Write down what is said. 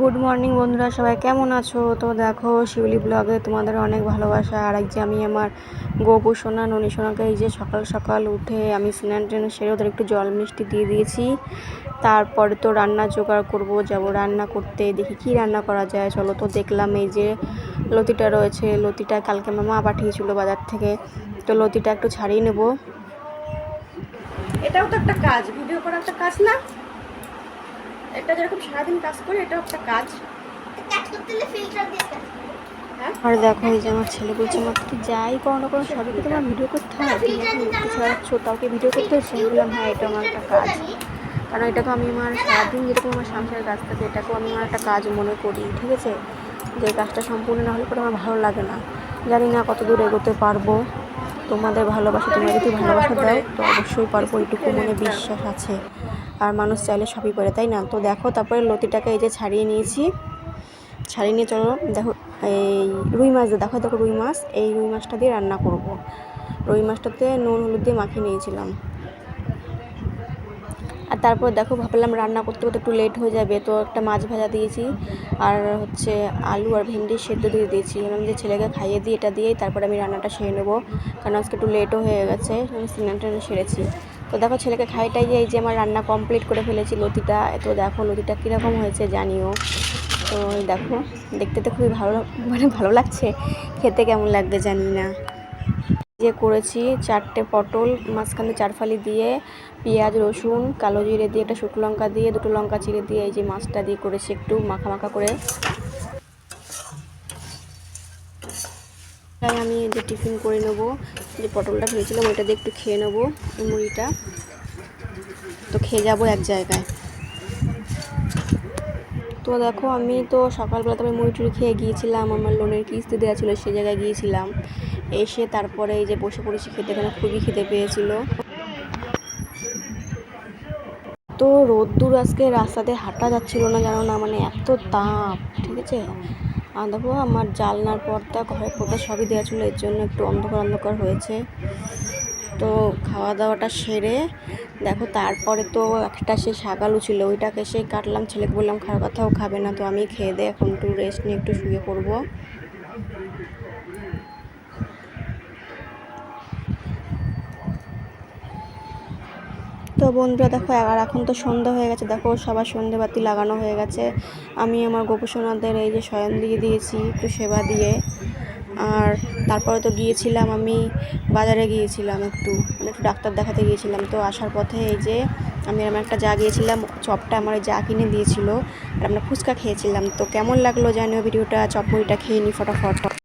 Good morning বন্ধুরা, সবাই কেমন আছো? তো দেখো, শিউলি ব্লগে তোমাদের অনেক ভালোবাসা। আর এক যে আমি আমার গোপু সোনা, ননি সোনাকে এই যে সকাল সকাল উঠে আমি স্নান টেন সেরে ওদের একটু জল মিষ্টি দিয়ে দিয়েছি। তারপরে তো রান্না জোগাড় করব, যাব রান্না করতে, দেখি কি রান্না করা যায়। চলো তো দেখলাম এই যে লতিটা রয়েছে। লতিটা কালকে মামা পাঠিয়েছিল বাজার থেকে। তো লতিটা একটু ছাড়িয়ে নেব। এটাও তো একটা কাজ ভিডিও করা একটা কাজ না? এটা যেরকম সারাদিন কাজ করে এটাও একটা কাজ। কাজ করতে হলে ফিল্টার দিয়ে কাজ হ্যাঁ? আর দেখো এই যে আমার ছেলে বলছে আমার তুই যাই করো না করো সবই কি তোমার ভিডিও করতে হয়? ছাড়াচ্ছ তাওকে ভিডিও করতে হচ্ছে আমি বললাম হ্যাঁ এটা আমার একটা কাজ। কারণ এটাকে আমি আমার সারাদিন যেরকম আমার সংসারের কাজ থাকে এটাকেও আমি আমার একটা কাজ মনে করি ঠিক আছে? যে কাজটা সম্পূর্ণ না হলে পরে আমার ভালো লাগে না। জানি না কত দূর এগোতে পারব। তোমাদের ভালোবাসা তোমরা যদি ভালোবাসা দাও তো অবশ্যই পারব এইটুকু মনে বিশ্বাস আছে। আর মানুষ চাইলে সবই পারে তাই না? তো দেখো, তারপরে লতিটাকে এই যে ছাড়িয়ে নিয়েছি। ছাড়িয়ে নিয়ে চলো, দেখো, এই রুই মাছ দেখো দেখো রুই মাছ। এই রুই মাছটা দিয়ে রান্না করব। রুই মাছটাতে নুন, হলুদ দিয়ে মাখিয়ে নিয়েছিলাম। আর তারপর দেখো, ভাবলাম রান্না করতে করতে একটু লেট হয়ে যাবে, তো একটা মাছ ভাজা দিয়েছি। আর হচ্ছে আলু আর ভেন্ডি সেদ্ধ দিয়ে দিয়েছি। আমি যে ছেলেকে খাইয়ে দিই, এটা দিয়েই তারপরে আমি রান্নাটা সেরে নেব। কারণ আজকে একটু লেটও হয়ে গেছে, আমি সেরেছি। তো দেখো ছেলেকে খাইটাই এই যে আমার রান্না কমপ্লিট করে ফেলেছি লতিটা। তো দেখো লতিটা কীরকম হয়েছে জানিও। তো দেখো, দেখতে তো খুবই ভালো মানে ভালো লাগছে। খেতে কেমন লাগবে জানি না। যে করেছি চারটে পটল, মাঝখানে চারফালি দিয়ে, পেঁয়াজ, রসুন, কালো জিরে দিয়ে একটা শুকনো লঙ্কা দিয়ে, দুটো লঙ্কা চিড়ে দিয়ে এই যে মাছটা দিয়ে করেছি একটু মাখা মাখা করে। তাই আমি যে টিফিন করে নেব। যে পটলটা ভেবেছিলাম ওইটা দিয়ে একটু খেয়ে নেব মুড়িটা। তো খেয়ে যাব এক জায়গায়। তো দেখো, আমি তো সকালবেলা তবে মুড়ি টুড়ি খেয়ে গিয়েছিলাম, আমার লোনের কিস্তি দেওয়া ছিল, সে জায়গায় গিয়েছিলাম। এসে তারপরে এই যে বসে পড়েছি খেতে, এখানে খুবই খেতে পেয়েছিল। তো রোদ্দুর আজকে রাস্তাতে হাঁটা যাচ্ছিল না, জানো না মানে এত তাপ, ঠিক আছে? দেখো আমার জালনার পর্দা, ঘরের পর্দা সবই দেওয়া ছিল। এর জন্য একটু অন্ধকার অন্ধকার হয়েছে। তো খাওয়া দাওয়াটা সেরে দেখো, তারপরে তো একটা সে শাকালু ছিল, ওইটাকে সে কাটলাম। ছেলেকে বললাম খাওয়ার কথাও খাবে না তো আমি খেয়ে দিয়ে এখন একটু রেস্ট নিয়ে একটু শুয়ে পড়ব। তো বন্ধুরা দেখো, আর এখন তো সন্ধ্যা হয়ে গেছে। দেখো, সবার সন্ধে বাতি লাগানো হয়ে গেছে। আমি আমার গোপসোনাদের এই যে শয়ন দিয়ে দিয়েছি, একটু সেবা দিয়ে। আর তারপরে তো গিয়েছিলাম আমি, বাজারে গিয়েছিলাম একটু। মানে একটু ডাক্তার দেখাতে গিয়েছিলাম। তো আসার পথে এই যে আমি আমার একটা যা গিয়েছিলাম, চপটা আমার যা কিনে দিয়েছিল, আর আমরা ফুচকা খেয়েছিলাম। তো কেমন লাগল জানিও ভিডিওটা চপ মুড়িটা খেয়ে নিই ফটাফট।